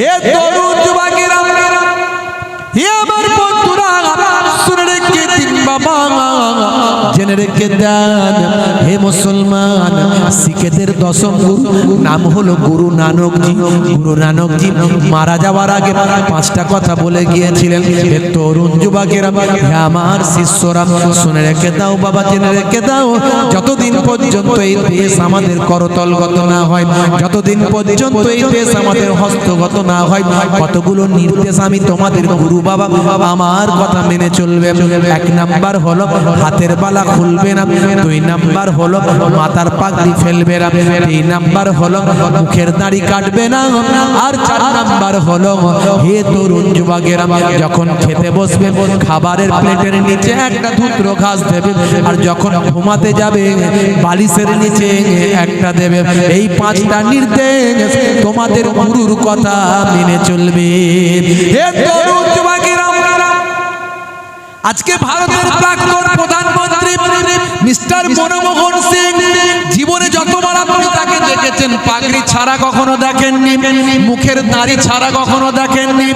হে তরুণ জেনে রেখে হে মুসলমান, শিখেদের দশম গুরু নাম হলো গুরু নানকজি। গুরু নানকজি মারা যাওয়ার আগে পাঁচটা কথা বলে গিয়েছিলেন। হে তরুণ যুবকেরা, হে আমার শিষ্যরা, শুনে রেখে দাও বাবা, জেনে রেখে দাও, যতদিন পর্যন্ত এই দেশ আমাদের করতলগত না হয়, যতদিন পর্যন্ত এই দেশ আমাদের হস্তগত না হয়, কতগুলো নির্দেশ আমি তোমাদের গুরু বাবা, আমার কথা মেনে চলবে। এক নাম্বার হলো হাতের বালা খুলবে না। দুই নাম্বার হলো মাথার পাগড়ি ফেলবে না। তিন নাম্বার হলো মুখের দাড়ি কাটবে না। আর চার নাম্বার হলো, হে তরুণ যুবকেরা, যখন খেতে বসবে, খাবারের প্লেটের নিচে একটা ধুত্র ঘাস দেবে। আর যখন ঘুমাতে যাবে, বালিশের নিচে একটা দেবে। এই পাঁচটা নির্দেশ তোমাদের গুরুর কথা মেনে চলবে। আজকে ভারতের প্রাক্তন মিস্টার মনমোহন সিং জীবনে যতবার আপনি দেখেছেন? পাগড়ি ছাড়া কখনো দেখেননি। মুখের দাড়ি ছাড়া কখনো দেখেননি।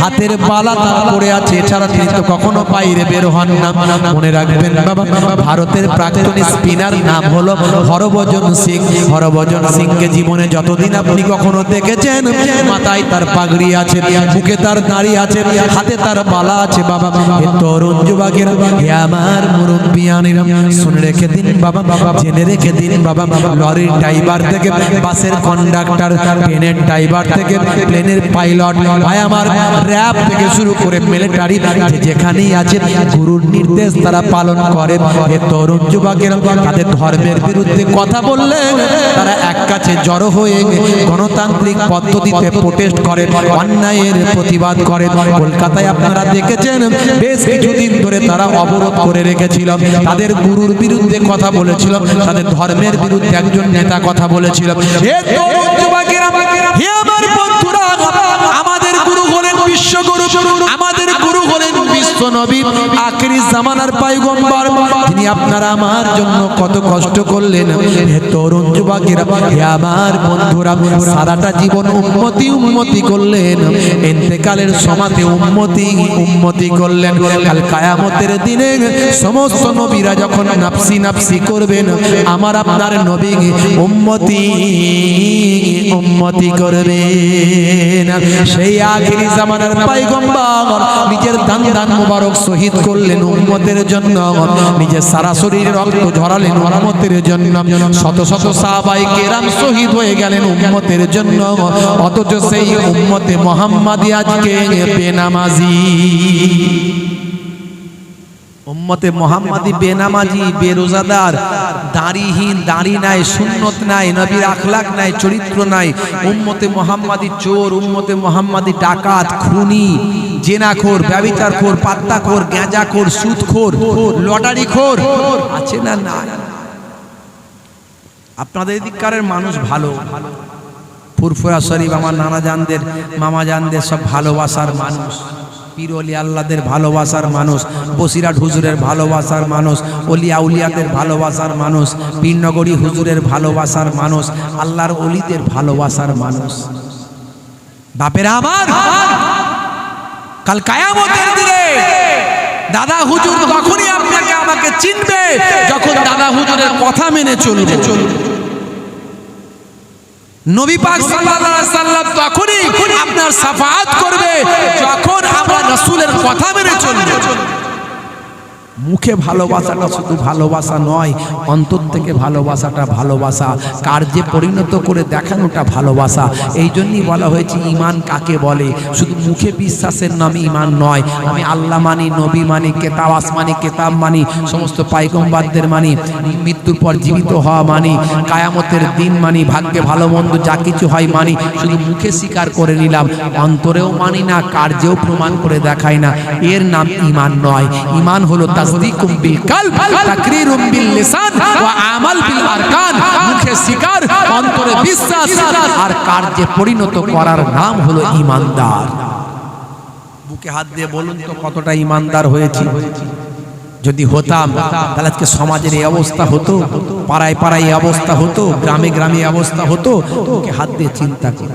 হাতের বালা তার পড়ে আছে এছাড়া তিনি তো কখনো বাইরে বের হন না। মনে রাখবেন বাবা, ভারতের প্রাক্তন স্পিনার নাম হলো হরভজন সিং। হরভজন সিংকে জীবনে যতদিন আপনি কখনো দেখেছেন, মাথায় তার পাগড়ি আছে মুখে তার দাড়ি আছে, হাতে তার বালা আছে। বাবা তরুণ যুবকের আমার মুরব্বিয়ানিরা। শুনে রেখে দিন বাবা বাবা, জেনে রেখে দিন বাবা, লরির ড্রাইভার থেকে বাসের কন্ডাক্টর ট্রেনের ড্রাইভার থেকে প্লেনের পাইলট ভাই আমার র্যাব থেকে শুরু করে মিলিটারি যেখানেই আছে গুরুর নির্দেশ তারা পালন করে। এ তরুণ যুবকেরা তাদের ধর্মের বিরুদ্ধে কথা বললে তারা এক কাছে জড়ো হয়ে গণতান্ত্রিক পদ্ধতিতে প্রোটেস্ট করে অন্যায়ের প্রতিবাদ করে। কলকাতায় আপনারা দেখেছেন বেশ কিছুদিন ধরে তারা অবরোধ করে রেখেছিল। তাদের গুরুর বিরুদ্ধে কথা বলেছিল তাদের ধর্মের বিরুদ্ধে একজন নেতা কথা বলেছিল। হে তরুণ যুবকেরা, হে আমার বন্ধুরা আমাদের গুরু হলেন বিশ্বগুরু। নবী আখেরি জামানার পাইগম্বর তিনি আপনারা আমার জন্য কত কষ্ট করলেন। হে তরুণ যুবকেরা আমার বন্ধুরা, সারাটা জীবন উন্নতি উন্নতি করলেন। এতেকালের সমাতে উন্নতি উন্নতি করলেন। কাল কায়ামতের দিনে সমস্ত নবীরা যখন নাফসি নাফসি করবেন, আমার আপনার নবী উম্মতি উম্মতি করবেন। সেই আখিরি জামানার পাইগম্বর নিজের দান দান মুবারক শহীদ করলেন উম্মতের জন্য, নিজের সারা শরীর রক্ত ঝরালেন উম্মতের জন্য। শত শত সাহাবাই কেরাম শহীদ হয়ে গেলেন উম্মতের জন্য। অথচ সেই উম্মতে মোহাম্মদ আজকে বেনামাজি। উম্মতে মোহাম্মদী বেনামাজি, বেরোজাদার। দাড়িহীন, দাড়ি নাই, সুন্নত নাই, নবীর আখলাক নাই, চরিত্র নাই। উম্মতে মোহাম্মদী চোর, উম্মতে মোহাম্মদী ডাকাত, খুনি। জেনাখোর, ব্যবিচারখোর, পাত্তাখোর, গ্যাঁজাখোর, সুদখোর, লটারিখোর, আছে না না আপনাদের এদিককারের মানুষ ভালো। ফুরফুরা শরীফ, আমার নানা জানদের মামা জানদের সব ভালোবাসার মানুষ। পীর অলি আল্লাদের ভালোবাসার মানুষ বসিরাট হুজুরের ভালোবাসার মানুষ অলি আউলিয়াদের ভালোবাসার মানুষ, পীরনগরী হুজুরের ভালোবাসার মানুষ, আল্লাহর অলিদের ভালোবাসার মানুষ। বাপেরা আমার! কাল কায়ামতের দিনে দাদা হুজুর তখনই আপনাকে আমাকে চিনবে যখন দাদা হুজুরের কথা মেনে চলবে। চলবে নবী পাক সাল্লাল্লাহু সাল্লাম তখনই আপনার সাফাত করবে যখন আমরা রাসূলের কথা মেনে চলব। মুখে ভালোবাসাটা শুধু ভালোবাসা নয়, অন্তর থেকে ভালোবাসাটা ভালোবাসা। কার্যে পরিণত করে দেখানোটা ভালোবাসা। এই জন্যই বলা হয়েছে, ইমান কাকে বলে? শুধু মুখে বিশ্বাসের নাম ইমান নয়, আমি আল্লাহ মানি, নবী মানি, কেতাব, আসমানি, কেতাব মানি, সমস্ত পাইগম্বাদদের মানি, মৃত্যুর পর জীবিত হওয়া মানি, কায়ামতের দিন মানি, ভাগ্যে ভালো মন্দ যা কিছু হয় মানি, শুধু মুখে স্বীকার করে নিলাম, অন্তরেও মানি না, কার্যেও প্রমাণ করে দেখাই না, এর নাম ইমান নয়। ইমান হলো তাসদিকুম বিল কালব, তাকরিরুম বিল লিসান ওয়া আমাল বিল আরকান। মুখে স্বীকার অন্তরে বিশ্বাস আর কার্যে পরিণত করার নাম হলো ইমানদার। বুকে হাত দিয়ে বলুন তো কতটা ইমানদার হয়েছি। যদি হতাম, তাহলে আজকে সমাজের এই অবস্থা হতো, পাড়ায় পাড়ায় এই অবস্থা হতো, গ্রামে গ্রামে অবস্থা হতো। বুকে হাত দিয়ে চিন্তা করে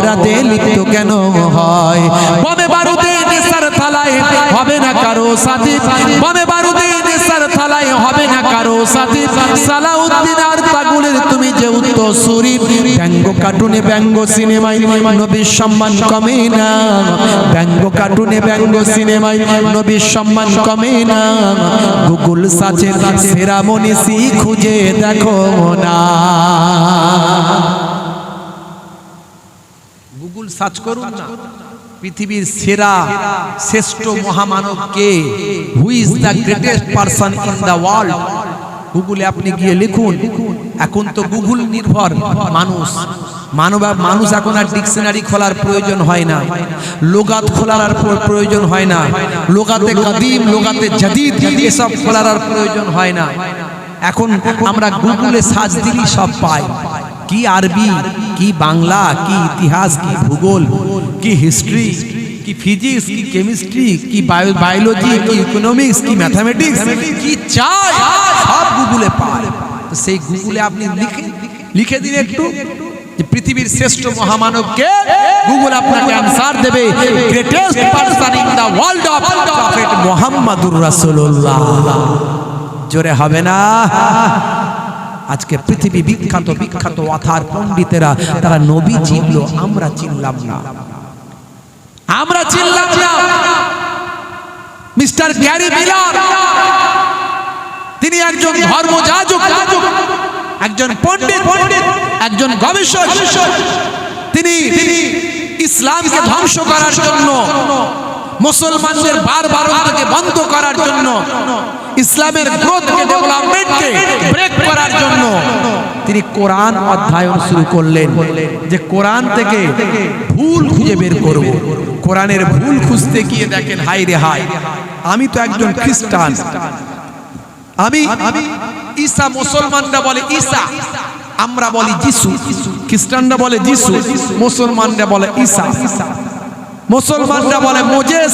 লিপ্ত কেন হয়? বমে বারুদে নেশার থালায় হবে না কারও সাথে বমে বারুদে নেশার থালায় হবে না কারও সাথে সালাউদ্দিন আর তাগুলের তুমি যে উত্তর সুরি ব্যঙ্গ কার্টুনে ব্যঙ্গ সিনেমায় নবীর সম্মান কমে না। ব্যঙ্গ কার্টুনে ব্যঙ্গ সিনেমায় নবীর সম্মান কমে না। গুগল সাচের সেরা মনীষী খুঁজে দেখো না। সার্চ করুন না। পৃথিবীর সেরা, শ্রেষ্ঠ মহামানব কে? Who is the greatest person in the world গুগলে আপনি গিয়ে লিখুন। এখন তো গুগল নির্ভর। মানুষ। মানব মানুষ এখন আর ডিকশনারি খোলার প্রয়োজন হয় না। লোগাত খোলার আর প্রয়োজন হয় না। লোগাতে কদিম, লোগাতে জাদিদ এসব খোলার আর প্রয়োজন হয় না। এখন আমরা গুগলে সার্চ দিলেই সব পাই। কি আরবি? কি বাংলা, কি ইতিহাস, কি ভূগোল, কি হিস্ট্রি কি ফিজিক্স কি কেমিস্ট্রি কি বায়োলজি কি ইকোনমিক্স কি ম্যাথামেটিক্স কি চাই, সব গুগলে পায়। তো সেই গুগলে আপনি লিখে লিখে দিন একটু পৃথিবীর শ্রেষ্ঠ মহামানবকে গুগল আপনাকে অ্যানসার দেবে। Greatest person in the world of prophet Muhammadur Rasulullah. জোরে হবে না? আজকে পৃথিবী বিখ্যাত বিখ্যাত অথার পণ্ডিতেরা, তারা নবী চিনল, আমরা চিনলাম না। আমরা চিনলাম না। মিস্টার গ্যারি মিলার, তিনি একজন ধর্মযাজক, একজন পণ্ডিত, একজন গবেষক, তিনি ইসলামকে ধ্বংস করার জন্য মুসলমানদের বারবার বন্ধ ইসলামের গ্রোথকে ডেভেলপমেন্টকে ব্রেক করার জন্য তিনি কোরআন অধ্যয়ন শুরু করলেন যে কোরআন থেকে ভুল খুঁজে বের করব। কোরআনের ভুল খুঁজতে গিয়ে দেখেন হাই রে হাই আমি তো একজন খ্রিস্টান। আমি ঈসা মুসলমানরা বলে ঈসা, আমরা বলি যিশু। খ্রিস্টানরা বলে যিশু, মুসলমানরা বলে ঈসা। মুসলমানরা বলে মোজেস,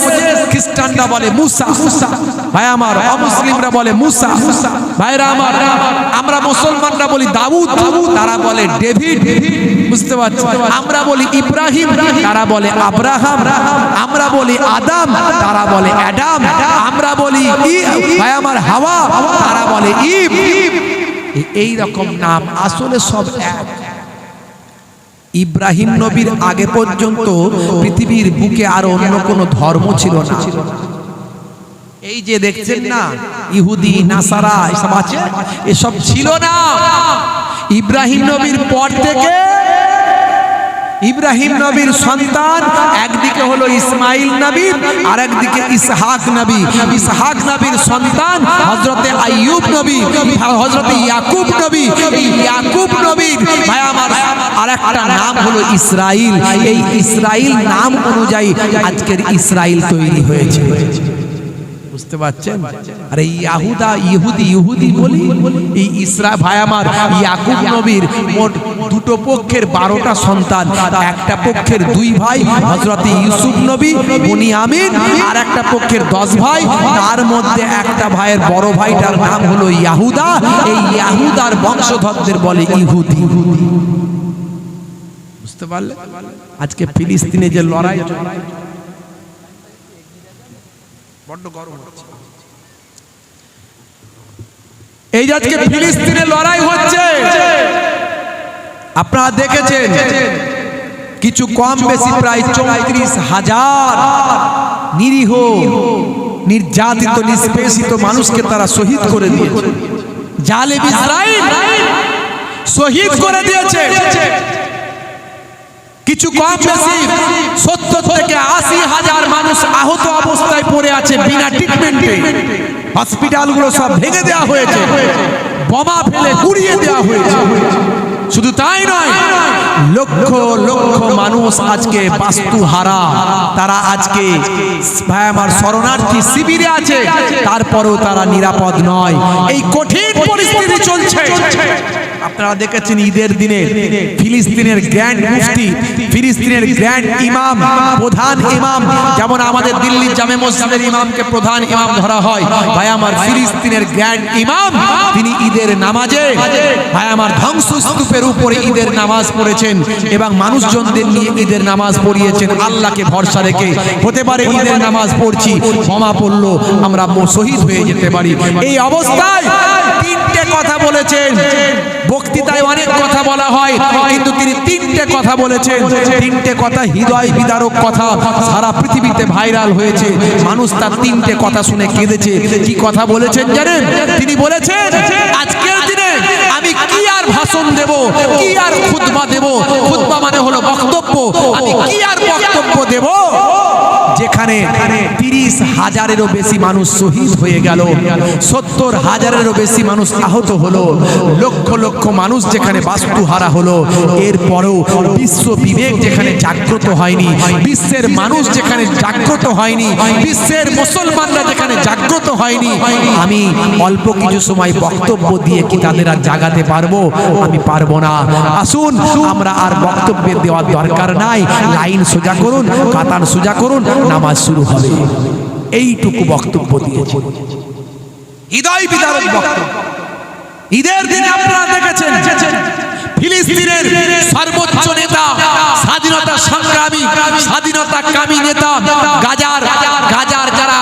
খ্রিস্টানরা বলে মুসা। ভাই, আমার অমুসলিমরা বলে মুসা। ভাইরা আমার, আমরা মুসলমানরা বলি দাউদ, তারা বলে ডেভিড। বুঝতে পারছি? আমরা বলি ইব্রাহিম, তারা বলে আব্রাহাম। আমরা বলি আদাম, তারা বলে অ্যাডাম। আমরা বলি ভাই, আমার হাওয়া, তারা বলে ইব। এই রকম নাম আসলে সব এক। ইব্রাহিম নবীর আগে পর্যন্ত পৃথিবীর বুকে আর অন্য কোনো ধর্ম ছিল না। এই যে দেখছেন না, ইহুদি, নাসারা, এসব আছে? এসব ছিল না। ইব্রাহিম নবীর পর থেকে ইব্রাহিম নবীর সন্তান, একদিকে হলো ইসমাইল নবী আর একদিকে ইসহাক নবী। ইসহাক নবীর সন্তান হজরতে আইয়ুব নবী হজরতে ইয়াকুব নবী। ইয়াকুব নবীর, ভাই আমার আর একটা নাম হলো ইসরাইল। এই ইসরাইল নাম অনুযায়ী আজকের ইসরাইল তৈরি হয়েছে। বুঝতে পারছেন? আরে ইয়াহুদা, ইহুদি ইহুদি বলি? এই ইসরা, ভাই আমার ইয়াকুব নবীর মোট দুটো পক্ষের বারোটা সন্তান, একটা পক্ষের দুই ভাই হজরতে ইউসুফ নবী বনি আমিন আর একটা পক্ষের দশ ভাই, তার মধ্যে একটা ভাইয়ের বড় ভাইটার নাম হলো ইয়াহুদা। এই ইয়াহুদার বংশধরদের বলে ইহুদি। বুঝতে পারলে? আজকে ফিলিস্তিনে যে লড়াই, বড্ড গরম এই আজকে ফিলিস্তিনে লড়াই হচ্ছে আপনারা দেখেছেন? কিছু কম বেশি প্রায় চৌত্রিশ হাজার নিরীহ নির্যাতিত নিষ্পেষিত মানুষকে তারা শহীদ করে দিয়েছে। ইসরাইল শহীদ করে দিয়েছে। কিছু কম বেশি সত্তর থেকে আশি হাজার মানুষ আহত অবস্থায় পড়ে আছে বিনা ট্রিটমেন্টে হসপিটালগুলো সব ভেঙে দেওয়া হয়েছে। বোমা ফেলে গুড়িয়ে দেওয়া হয়েছে। শুধু তাই নয়, লক্ষ লক্ষ মানুষ আজকে বাস্তু হারা তারা আজকে আমার শরণার্থী শিবিরে আছে, তারপরেও তারা নিরাপদ নয়। এই কঠিন পরিস্থিতি চলছে। আপনারা দেখেছেন ঈদের দিনে ফিলিস্তিনের গ্র্যান্ড মুফতি, ফিলিস্তিনের গ্র্যান্ড ইমাম, প্রধান ইমাম, যেমন আমাদের দিল্লির জামে মসজিদের ইমামকে প্রধান ইমাম ধরা হয়। ভাই, আমার ফিলিস্তিনের গ্র্যান্ড ইমাম, তিনি ঈদের নামাজে, ভাই, আমার ধ্বংসস্তূপের উপরে ঈদের নামাজ পড়েছেন এবং মানুষজনদের নিয়ে ঈদের নামাজ পড়িয়েছেন। আল্লাহকে ভরসা রেখে হতে পারে ঈদের নামাজ পড়ছি, ক্ষমা পড়ল, আমরা শহীদ হয়ে যেতে পারি। এই অবস্থায় কথা বলেছেন। বক্তৃতায় অনেক কথা বলা হয়, কিন্তু তিনি তিনটে কথা বলেছেন। তিনটে কথা হৃদয় বিদারক কথা। সারা পৃথিবীতে ভাইরাল হয়েছে। মানুষ তার তিনটে কথা শুনে কেঁদেছে। কি কথা বলেছেন জানেন? তিনি বলেছেন, আজকের দিনে আমি কি আর ভাষণ দেব? কি আর খুতবা দেব? খুতবা মানে হলো বক্তব্য। আমি কি আর বক্তব্য দেব? যেখানে তিরিশ হাজারেরও বেশি মানুষ শহীদ হয়ে গেল, সত্তর হাজারেরও বেশি মানুষ আহত হলো, লক্ষ লক্ষ মানুষ যেখানে বাস্তুহারা হলো। এরপরেও বিশ্ব বিবেক যেখানে জাগ্রত হয়নি, বিশ্বের মানুষ যেখানে জাগ্রত হয়নি, বিশ্বের মুসলমানরা যেখানে জাগ্রত হয়নি। আমি অল্প কিছু সময় বক্তব্য দিয়ে কি তাদের আর জাগাতে পারব? আমি পারব না। আসুন, আমরা আর বক্তব্যের দেওয়ার দরকার নাই। লাইন সোজা করুন কাতার সোজা করুন নামাজ শুরু হবে। এইটুকু বক্তব্য দিয়েছে। হৃদয় বিদারক বক্তব্য। ঈদের দিনে আপনারা দেখেছেন, ফিলিস্তিনের সর্বোচ্চ নেতা, স্বাধীনতা সংগ্রামী, স্বাধীনতা কামী নেতা, গাজার গাজার যারা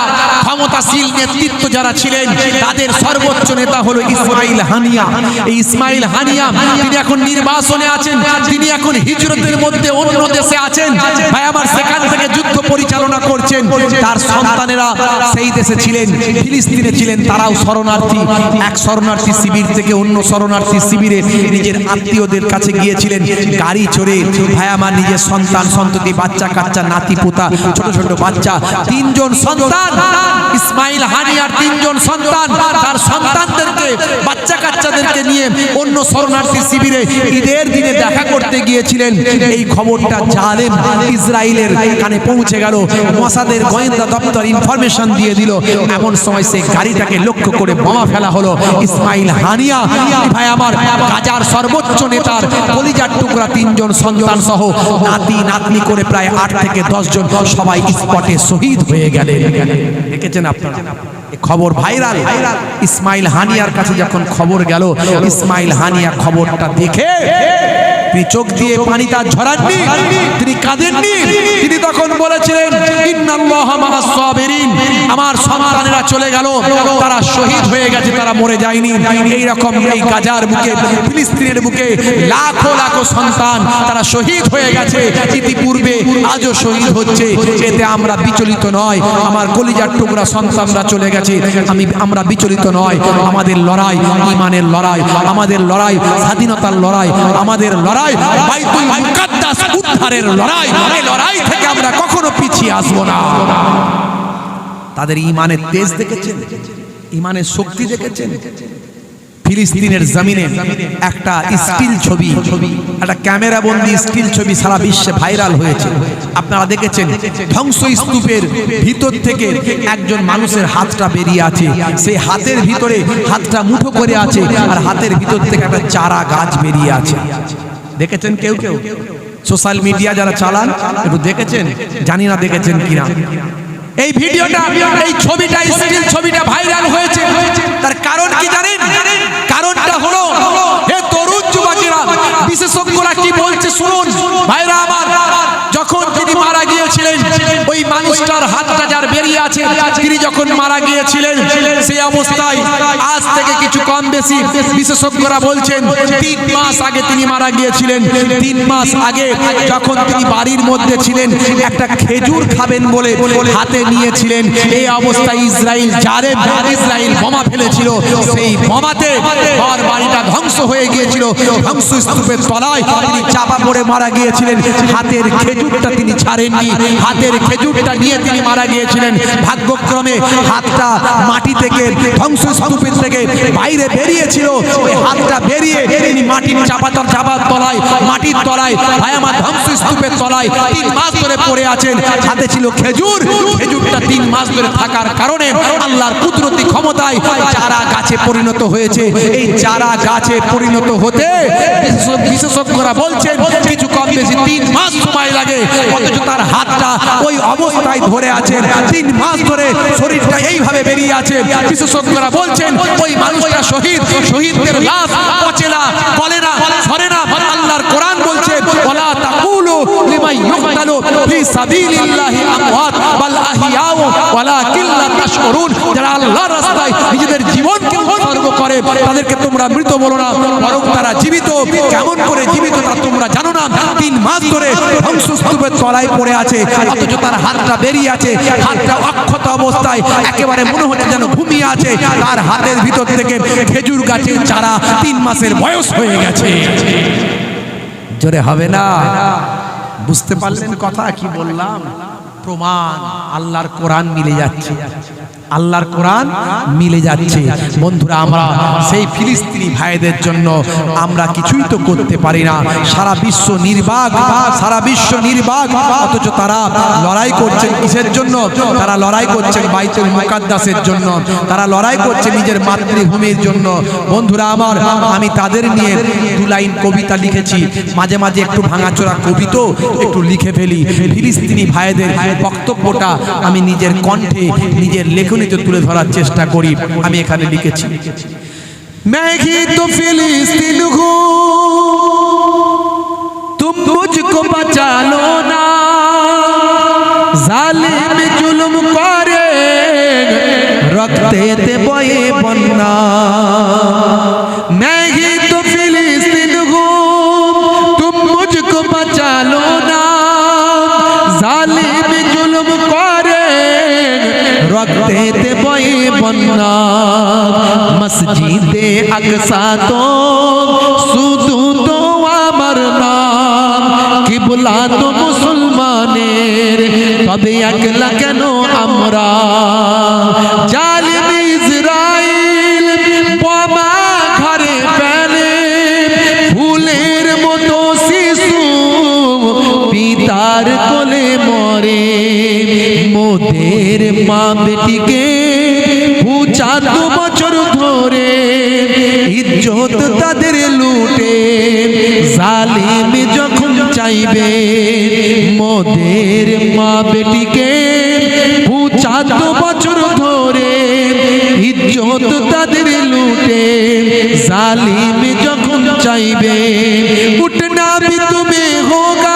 ক্ষমতাশীল নেতৃত্ব যারা ছিলেন, তাদের সর্বোচ্চ নেতা হলো ইসমাইল হানিয়া। এই ইসমাইল হানিয়া, তিনি এখন নির্বাসনে আছেন, তিনি এখন হিজরতের মধ্যে অন্য দেশে আছেন। ভাই আমার সেখান থেকে যুদ্ধ পরিচালনা করছেন। তার সন্তানেরা সেই দেশে ছিলেন, ফিলিস্তিনে ছিলেন, তারাও শরণার্থী। এক শরণার্থী শিবির থেকে অন্য শরণার্থী শিবিরে নিজের আত্মীয়দের কাছে গিয়েছিলেন, গাড়ি চড়ে। ভাই, আমার নিজের সন্তান, সন্ততি, বাচ্চা, কাচ্চা, নাতি, পোতা, ছোট ছোট বাচ্চা, তিনজন সন্তান ইসমাইল হানিয়ার তিনজন সন্তান, তার সন্তানদেরকে বাচ্চা কাচ্চাদেরকে নিয়ে অন্য শরণার্থী শিবিরে ঈদের দিনে দেখা করতে গিয়েছিলেন। এই খবরটা জালেম ইসরায়েলের কানে পৌঁছে গেল। মসাদের গোয়েন্দা দপ্তর ইনফরমেশন দিয়ে দিল, এমন সময় সেই গাড়িটাকে লক্ষ্য করে বোমা ফেলা হলো। ইসমাইল হানিয়া, ভাই আমার গাজার সর্বোচ্চ নেতার কলিজার টুকরা তিনজন সন্তান সহ নাতি, নাতনি করে প্রায় আট থেকে দশ জন সবাই স্পটে শহীদ হয়ে গেলেন। দেখেছেন খবর ভাইরাল। ইসমাইল হানিয়ার কাছে যখন খবর গেল ইসমাইল হানিয়া খবরটা দেখে তিনি চোখ দিয়ে পানি তার ঝরাননি? তিনি কাঁদেননি? তিনি তখন বলেছিলেন আমার সন্তানেরা চলে গেল তারা শহীদ হয়ে গেছে তারা মরে যায়নি। এই রকম এই গাজার বুকে ফিলিস্তিনের বুকে লাখো লাখো সন্তান তারা শহীদ হয়ে গেছে। ইতিপূর্বে আজও শহীদ হচ্ছে। এতে আমরা বিচলিত নয়। আমার কলিজার টুকরা সন্তানরা চলে গেছে। আমি আমরা বিচলিত নয়। আমাদের লড়াই ইমানের লড়াই আমাদের লড়াই স্বাধীনতার লড়াই আমাদের লড়াই কখনো পিছিয়ে আসব না। তাদের ইমানের তেজ দেখেছেন? ইমানের শক্তি দেখেছেন? ফিলিস্তিনের জমিনে একটা স্টিল ছবি, একটা ক্যামেরা বন্দি স্টিল ছবি সারা বিশ্বে ভাইরাল হয়েছে। আপনারা দেখেছেন? ধ্বংস স্তূপের ভিতর থেকে একজন মানুষের হাতটা বেরিয়ে আছে। সেই হাতের ভিতরে হাতটা মুঠো করে আছে আর হাতের ভিতর থেকে একটা চারা গাছ বেরিয়ে আছে। দেখেছেন কেউ কেউ? সোশ্যাল মিডিয়া যারা চালান, একটু দেখেছেন? জানি না দেখেছেন কিনা। এই ভিডিওটা, এই ছবিটা স্টিল ছবিটা ভাইরাল হয়েছে। তার কারণ কি জানেন? কারণটা হলো হে তরুণ যুবকেরা বিশেষজ্ঞরা কি বলছে শুনুন ভাইরা আমার যখন তিনি মারা গিয়েছিলেন ওই মানুষটার হাতটা যার বেরিয়ে আছে, তিনি যখন মারা গিয়েছিলেন, সেই অবস্থায় আজ থেকে কিছু কম বেশি বিশেষজ্ঞরা বলছেন, তিন মাস আগে তিনি মারা গিয়েছিলেন। তিন মাস আগে যখন তিনি বাড়ির মধ্যে ছিলেন, একটা খেজুর খাবেন বলে হাতে নিয়েছিলেন। এই অবস্থায় ইসরায়েল জারেম ইসরায়েল বোমা ফেলেছিল, সেই বোমাতে ঘর বাড়িটা ধ্বংস হয়ে গিয়েছিল। ধ্বংস স্তূপের তলায় তিনি চাপা পড়ে মারা গিয়েছিলেন। হাতের খেজুরটা তিনি ছাড়েননি। হাতের খেজুরটা নিয়ে তিনি মারা গিয়েছিলেন। ভাগ্যক্রমে হাতটা মাটি থেকে, ধ্বংস স্তূপের থেকে বাইরে বেরিয়েছিল। ওই হাতটা বেরিয়ে তিনি মাটির চাপাতর চাপার তলায়, মাটির তলায় ভায়ামা ধ্বংসস্তূপের তলায় তিন মাস ধরে পড়ে আছেন। হাতে ছিল খেজুর। খেজুরটা তিন মাস ধরে থাকার কারণে আল্লাহর কুদরতি ক্ষমতায় চারা গাছে পরিণত হয়েছে। এই চারা গাছে পরিণত হতে বিশেষজ্ঞরা বলছেন কিছু কম বেশি তিন মাস সময় লাগে অথচ তার হাতটা ওই অবস্থায় ধরে আছেন তিন মাস ধরে শরীরটা এইভাবে বেরিয়ে আছে। বিশেষজ্ঞরা বলছেন ওই মানুষটা শহীদ শহীদদের লাশ পচে না গলে না সরে না আল্লাহর কোরআন বলছে তাকুলু ইউকতালু ফি সাবিলিল্লাহি আমওয়াত বাল আহিয়াউ ওয়ালাকিন লা তাশউরুন যারা আল্লাহর রাস্তায় নিজেদের জীবনকে উৎসর্গ করে। তাদেরকে তোমরা মৃত বলো না। কেমন করে জীবিত তা তোমরা জানো না? তিন মাস ধরে ধ্বংসস্তূপের তলায় পড়ে আছে, অথচ তার হাতটা বেরিয়ে আছে, হাতটা অক্ষত অবস্থায়, একেবারে মনে হচ্ছে যেন আছে, তার হাতের ভিতর থেকে খেজুর গাছের চারা তিন মাসের বয়স হয়ে গেছে। জোরে হবে না? বুঝতে পারলেন কথা? কি বললাম? প্রমাণ আল্লাহর কোরআন মিলে যাচ্ছে। আল্লাহর কোরআন মিলে যাচ্ছে। বন্ধুরা, আমরা সেই ফিলিস্তিনি ভাইদের জন্য আমরা কিছুই তো করতে পারি না। সারা বিশ্ব নির্বাক, সারা বিশ্ব নির্বাক, অথচ তারা লড়াই করছেন কিসের জন্য? তারা লড়াই করছেন বাইতুল মুকাদ্দাসের জন্য। তারা লড়াই করছে নিজের মাতৃভূমির জন্য। বন্ধুরা, আমার, আমি তাদের নিয়ে দু লাইন কবিতা লিখেছি। মাঝে মাঝে একটু ভাঙাচোরা কবিতো একটু লিখে ফেলি। ফিলিস্তিনি ভাইদের বক্তব্যটা আমি নিজের কণ্ঠে, নিজের এইটুকুনি তো তুলে ধরার চেষ্টা করি। আমি এখানে লিখেছি না। জুলুম করে রক্তে দেবয়ে বন্যা। মসজিদে আকসা তো শুধু তো আমার নাম কিবলা তো মুসলমানের, তবে একলা কেন আমরা? জালিম ইসরাইল বোমা ঘরে ফেলে, ফুলের মতো শিশু পিতার কোলে মরে। মোদের মা বেটিকে পূজা দু বছর ধরে ইজ্জত তাদের লুটে জালিম যখন চাইবে মোদের মা বেটিকে পূজা দু বছর ধরে ইজ্জত তাদের লুটে জালিম যখন চাইবে উঠনা भी तुम्हें होगा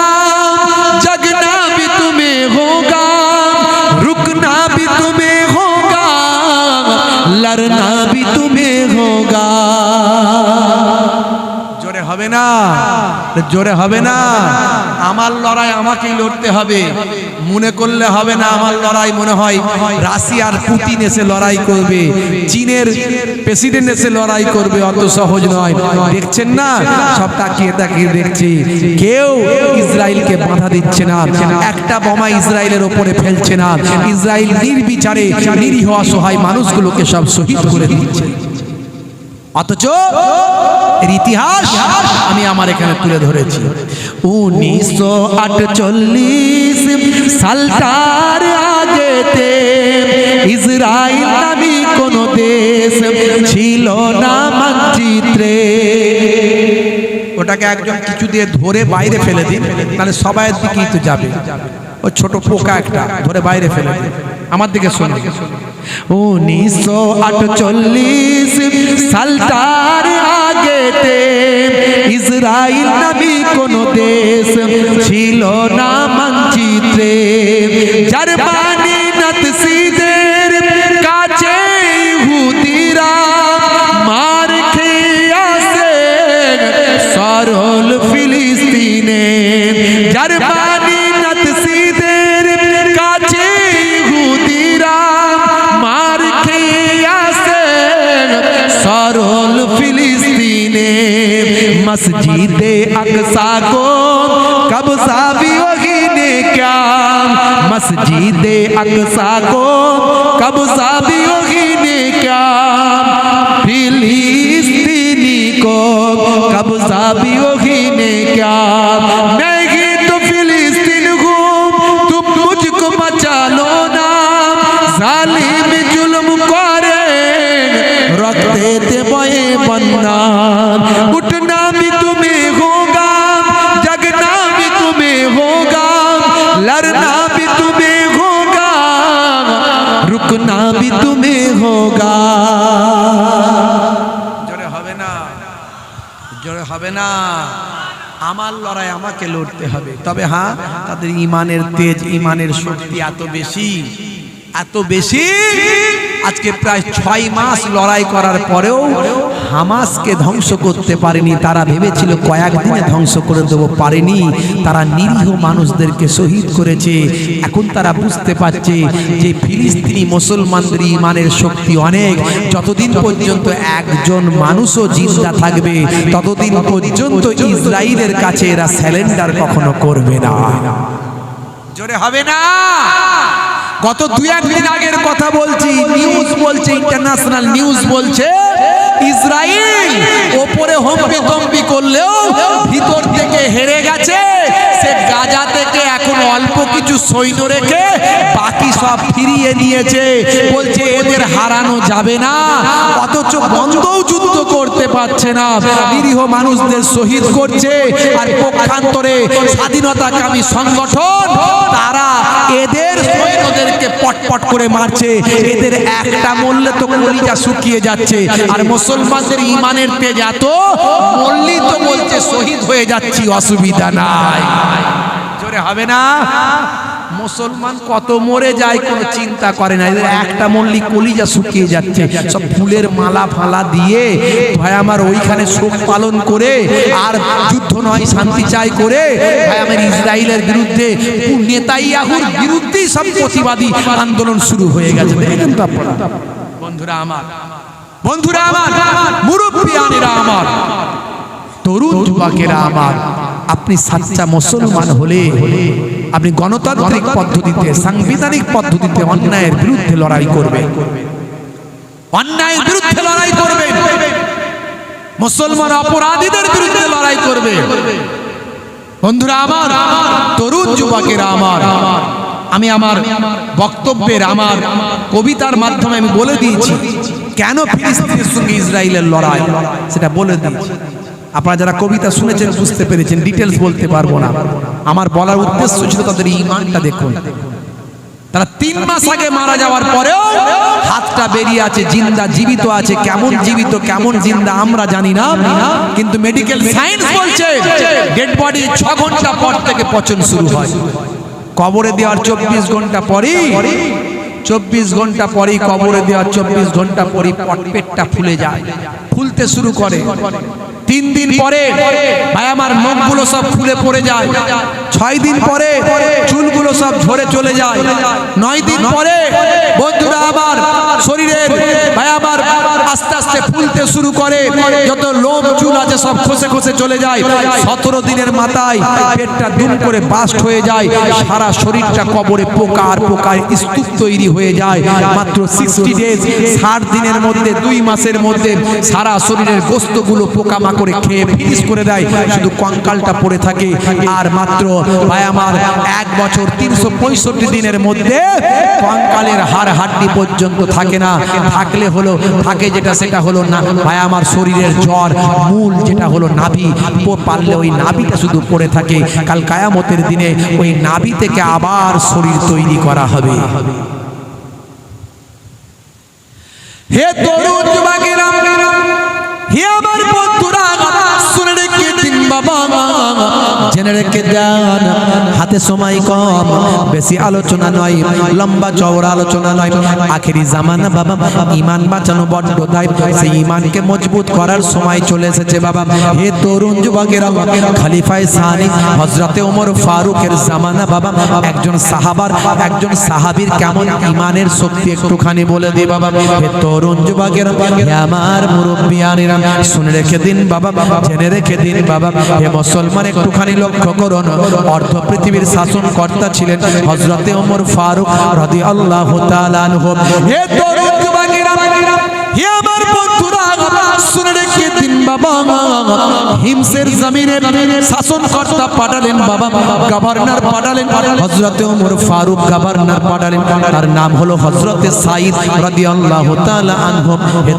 জোরে হবে না? জোরে হবে না? আমার লড়াই আমাকেই লড়তে হবে। মনে করলে হবে না আমার লড়াই মনে হয় রাশিয়ার পুতিন এসে লড়াই করবে। চীনের প্রেসিডেন্ট এসে লড়াই করবে, অত সহজ নয়। দেখছেন না? সব তাকিয়ে তাকিয়ে দেখছি? কেউ ইসরায়েলকে বাধা দিচ্ছে না। একটা বোমা ইসরায়েলের ওপরে ফেলছে না। ইসরায়েল নির্বিচারে নিরীহ অসহায় মানুষগুলোকে সব শহীদ করে দিচ্ছে। অথচ এর ইতিহাস আমি আমার এখানে তুলে ধরেছি। উনিশশো আটচল্লিশ সালটার আগেতে ইসরায়েল নামি কোন দেশ ছিল না মানচিত্রে। ওটাকে একজন কিছু দিয়ে ধরে বাইরে ফেলে দিন, তাহলে সবাই দিকেই তো যাবে। ও ছোট পোকা একটা, ধরে বাইরে ফেলে দিন। আমার দিকে শোনো। উনিশশো আটচল্লিশ সালতার আগেতে ইসরায়েল নামি কোন দেশ ছিল না মানচিত্রে। জার্মানি मस्जिदे अक्सा को कब भी वही ने क्या मस्जिदे अक्सा को कब्जा भी वही ने क्या फिलिस्तीनी को कब्जा भी वही ने क्या হবে না। আমার লড়াই আমাকে লড়তে হবে। তবে হ্যাঁ তাদের ইমানের তেজ, ইমানের শক্তি এত বেশি এত বেশি। আজকে প্রায় ছয় মাস লড়াই করার পরেও হামাসকে ধ্বংস করতে পারেনি। তারা ভেবেছিল কয়েকদিনে ধ্বংস করে দেবো, পারেনি। তারা নিরীহ মানুষদেরকে শহীদ করেছে। এখন তারা বুঝতে পারছে যে ফিলিস্তিনি মুসলমানদের ইমানের শক্তি অনেক। যতদিন পর্যন্ত একজন মানুষও জিন্দা থাকবে, ততদিন পর্যন্ত ইসরায়েলের কাছে এরা স্যালেন্ডার কখনো করবে না। জোরে হবে না? গত দুই একদিন আগের কথা বলছি নিউজ বলছে ইন্টারন্যাশনাল নিউজ বলছে ইসরায়েল ওপরে হম্পি তম্পি করলেও ভিতর থেকে হেরে গেছে সে গাজা থেকে এখন অল্প কিছু সৈন্য রেখে বাকি সব ফিরিয়ে নিয়েছে। বলছে, এদের হারানো যাবে না। অথচ বন্ধও যুদ্ধ করতে পারছে না। নিরীহ মানুষদের শহীদ করছে। আর পক্ষান্তরে স্বাধীনতাকামী সংগঠন, তারা এদের সৈন্যদেরকে পটপট করে মারছে। এদের একটা মরলে তো কলিজা শুকিয়ে যাচ্ছে। আর মুসলমানদের ইমানের তেজ এত মরলি তো বলছে, শহীদ হয়ে যাচ্ছি, অসুবিধা নাই। জোরে হবে না? মুসলমান কত মরে যায় কোনো চিন্তা করে না। একটা মল্লি কলিজা শুকিয়ে যাচ্ছে, সব ফুলের মালা ফালা দিয়ে, ভাই আমার ওইখানে শোক পালন করে, আর যুদ্ধ নয়, শান্তি চাই করে, ভাই আমার ইসরায়েলের বিরুদ্ধে নেতাইয়াহুর বিরুদ্ধেই সব প্রতিবাদী আন্দোলন শুরু হয়ে গেছে। বন্ধুরা আমার বন্ধুরা আমার, মুরব্বিয়ানেরা আমার, তরুণ যুবকেরা আমার আপনি সাচ্চা মুসলমান হলে আপনি গণতান্ত্রিক পদ্ধতিতে, সাংবিধানিক পদ্ধতিতে অন্যায়ের বিরুদ্ধে লড়াই করবেন। অন্যায়ের বিরুদ্ধে লড়াই করবেন। মুসলমান অপরাধীদের বিরুদ্ধে লড়াই করবে বন্ধুরা আমার, তরুণ যুবকেরা আমার, আমি আমার বক্তব্যের আমার কবিতার মাধ্যমে আমি বলে দিয়েছি, কেন ফিলিস্তিনের সঙ্গে ইসরায়েলের লড়াই? সেটা বলে দিয়েছি। আপনারা যারা কবিতা শুনেছেন বুঝতে পেরেছেন ডিটেলস বলতে পারব না। আমার বলার উদ্দেশ্য ছিল তাদের ইমানটা দেখুন। তারা তিন মাস আগে মারা যাওয়ার পরেও হাতটা বেরিয়ে আছে, জিন্দা জীবিত আছে, কেমন জীবিত, কেমন জিন্দা আমরা জানি না, কিন্তু মেডিকেল সায়েন্স বলছে ডেড বডি ছ ঘণ্টা পর থেকে পচন শুরু হয়। কবরে দেওয়ার চব্বিশ ঘণ্টা পরেই, চব্বিশ ঘণ্টা পরেই কবরে দেওয়ার চব্বিশ ঘণ্টা পরেই পট- পেটটা ফুলে যায়, ফুলতে শুরু করে। তিন দিন পরে, ভাই, আমার নখগুলো সব ফুলে পড়ে যায়। ছয় দিন পরে, চুলগুলো সব ঝরে চলে যায়। নয় দিন পরে, বন্ধুরা আবার শরীরের, ভাই আবার আস্তে আস্তে ফুলতে শুরু করে। যত লোম, চুল আছে, সব খসে খসে চলে যায়। সতেরো দিনের মাথায় পেটটা দুম করে বাস্ট হয়ে যায়। সারা শরীরটা কবরে পোকা আর পোকার স্তূপ তৈরি হয়ে যায়। মাত্র সিক্সটি ডেজ ষাট দিনের মধ্যে, দুই মাসের মধ্যে সারা শরীরের গোস্তগুলো পোকা মাকড়ে খেয়ে ফিনিশ করে দেয়। শুধু কঙ্কালটা পড়ে থাকে। আর মাত্র ভাই আমার এক বছর তিনশো পঁয়ষট্টি দিনের মধ্যে কঙ্কালের হাড় হাড্ডি পর্যন্ত থাকে না। থাকলে হলো থাকে যেটা সেটা হলো না। ভাই আমার শরীরের জ্বর মূল যেটা হলো নাভি। পারলে ওই নাভিটা শুধু পড়ে থাকে। কাল কায়ামতের দিনে ওই নাভি থেকে আবার শরীর তৈরি করা হবে। হে তরুণ জেনে রেখে যান হাতে সময় কম, বেশি আলোচনা নয়, লম্বা চওড়া আলোচনা নয়। আখেরি জামানা বাবা, ইমান বাঁচানো বড্ড দায়। সেই ইমানকে মজবুত করার সময় চলে এসেছে বাবা। হে তরুণ যুবকেরা, খালিফায় সানি হজরতে ওমর ফারুকের জামানা বাবা, একজন সাহাবার, একজন সাহাবীর কেমন ইমানের শক্তি একটুখানি বলে দি বাবা। হে তরুণ যুবকেরা আমার মুরব্বিয়ানেরা, শুনে রেখে দিন বাবা, জেনে রেখে দিন বাবা। হে মুসলমান, একটুখানি লক্ষ্য করুন অর্ধ পৃথিবীর শাসন কর্তা ছিলেন হজরতে ওমর ফারুক রাদিয়াল্লাহু আল্লাহ হে আমার বন্ধুরা শুনে তার নাম হলো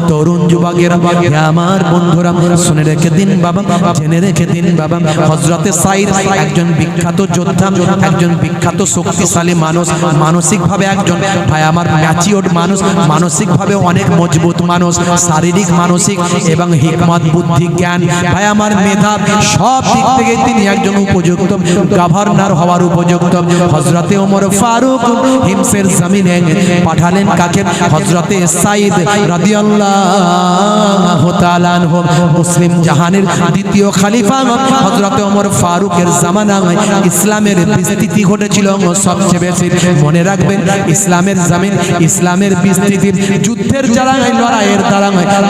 তরুণ আমার বন্ধুরা, শুনে রেখে দিন বাবা রেখে দিন বাবা একজন বিখ্যাত যোদ্ধা, একজন বিখ্যাত শক্তিশালী মানুষ, মানসিকভাবে একজন। ভাই, আমার ম্যাচিওর মানুষ, মানসিকভাবে অনেক মজবুত মানুষ, শারীরিক, মানসিক এবং হিকমত বুদ্ধি জ্ঞান ভাই, আমার মেধা সব দিক থেকে তিনি একজন উপযুক্ত। গভর্নর হওয়ার উপযুক্ত। হজরতে ওমর ফারুক হিমসের জমিনে পাঠালেন কাকে? হজরতে সাইদ রাদিয়াল্লাহু তাআলা আনহু, মুসলিম জাহানের দ্বিতীয় খলিফা। হজরতে ওমর ফারুকের জামানায় ইসলামের বিস্তৃতি ঘটেছিল। সবচেয়ে বেশি মনে রাখবেন, ইসলামের জামিন ইসলামের বিস্তৃতির যুদ্ধের দ্বারাই লড়াইয়ের দ্বারাই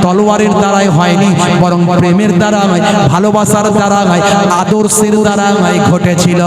তলোয়ারের দ্বারাই হয়নি। বরং প্রেমের দ্বারা নয় ভালোবাসার দ্বারা নয় আদর্শের দ্বারা নয় ঘটেছিল।